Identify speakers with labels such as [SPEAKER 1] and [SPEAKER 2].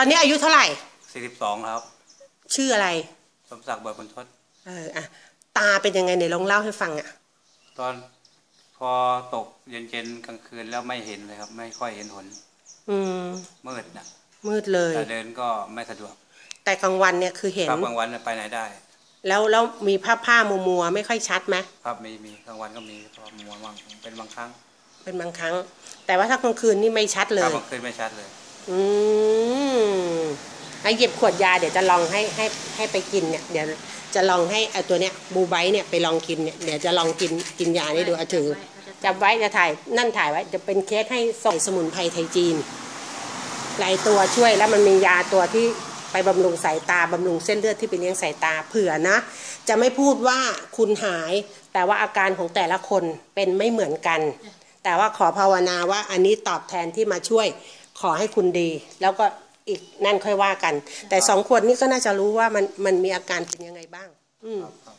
[SPEAKER 1] อนนี้อายุเท่าไหร่
[SPEAKER 2] สี่สิบสองครับ
[SPEAKER 1] ชื่ออะไร
[SPEAKER 2] สมศักดิ์เบิกบรรทด
[SPEAKER 1] เอออะตาเป็นยังไงไหนลองเล่าให้ฟังอะ
[SPEAKER 2] ตอนพอตกเย็นๆกลางคืนแล้วไม่เห็นเลยครับ ไม่ค่อยเห็นหน
[SPEAKER 1] อืม
[SPEAKER 2] มืดนะ
[SPEAKER 1] มืดเลย
[SPEAKER 2] แต่เดินก็ไม่สะดวก
[SPEAKER 1] แต่กลางวันเนี่ยคือเห็น
[SPEAKER 2] ครับกลางวันไปไหนได้
[SPEAKER 1] แล้วแล้วมีผ้าผ้ามัวมัวๆไม่ค่อยชัดไหม
[SPEAKER 2] ครับมีมีกลางวันก็มีพอมัวบ้างเป็นบางครั้ง
[SPEAKER 1] เป็นบางครั้ง แต่ว่าถ้ากลางคืนนี่ไม่ชัดเล
[SPEAKER 2] ครับ
[SPEAKER 1] ย
[SPEAKER 2] กลางคืนไม่ชัดเลย
[SPEAKER 1] อืมให้หยิบขวดยาเดี๋ยวจะลองให้ให้ให้ไปกินเนี่ยเดี๋ยวจะลองให้ไอ้ตัวเนี้ยบูไบต์เนี่ยไปลองกินเนี่ยเดี๋ยวจะลองกินกินยานี่ดูเอาถือจับไว้จะถ่ายนั่นถ่ายไว้จะเป็นเคสให้ส่งสมุนไพรไทยจีนหลายตัวช่วยแล้วมันมียาตัวที่ไปบำรุงสายตาบำรุงเส้นเลือดที่ไปเลี้ยงสายตาเผื่อนะ จะไม่พูดว่าคุณหาย แต่ว่าอาการของแต่ละคนเป็นไม่เหมือนกัน แต่ว่าขอภาวนาว่าอันนี้ตอบแทนที่มาช่วย ขอให้คุณดี แล้วก็อีกนั่นค่อยว่ากัน แต่สองคนนี้ก็น่าจะรู้ว่ามันมันมีอาการเป็นยังไงบ้าง อืม
[SPEAKER 2] ครับครับ